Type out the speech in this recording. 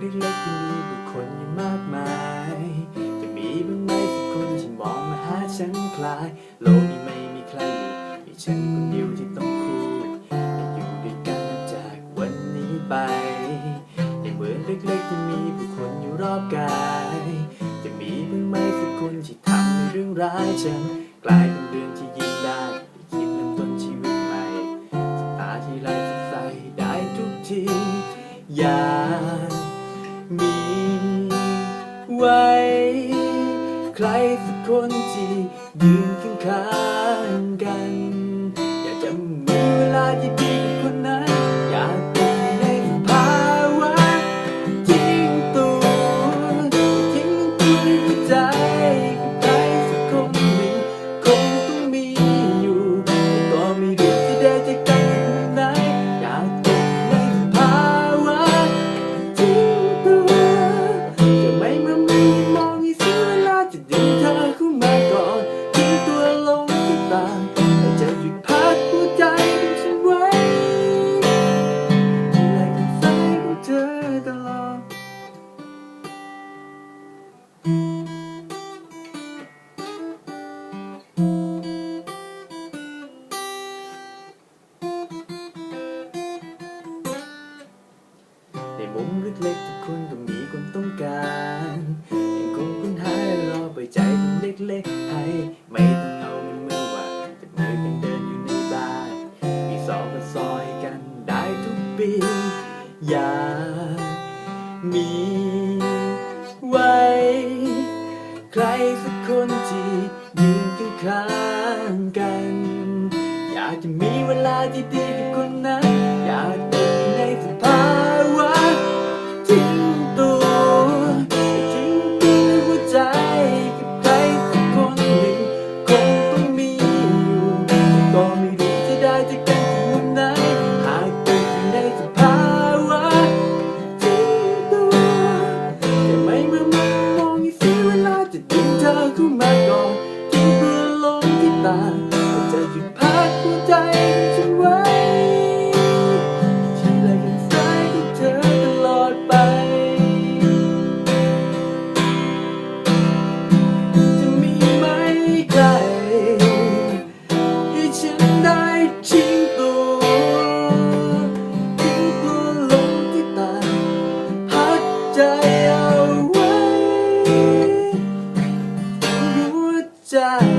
เล็กๆที่มีผู้คนอยู่มากมายจะมีบ้างไหมสักคนที่มองมาหาฉันคลาย โลกนี้ไม่มีใครอยู่มีฉันคนเดียวที่ต้องคู่จะอยู่ด้วยกันนับจากวันนี้ไปในเมืองเล็กๆที่มีผู้คนอยู่รอบกายจะมีบ้างไหมสักคนที่ทำให้เรื่องร้ายฉันกลายเป็นเรื่องที่ยิ่งได้ได้คิดเริ่มต้นชีวิตใหม่ตาที่ไรสดใสได้ทุกที อยา ไว้ ใครสักคนที่ยืนข้างๆกัน อยากจะมีเวลาที่ มุมเล็กๆทุกคนก็มีความต้องการยังคงค้นหาและรอปล่อยใจของเล็กๆ ให้ไม่ต้องเอาในมือว่าจะมือกันเดินอยู่ในบ้านมีสองมาซอยกันได้ทุกปีอยากมีไว้ ใครสักคนที่ยืนข้างๆกัน อยากจะมีเวลาที่ดีกับคนนั้น die. 자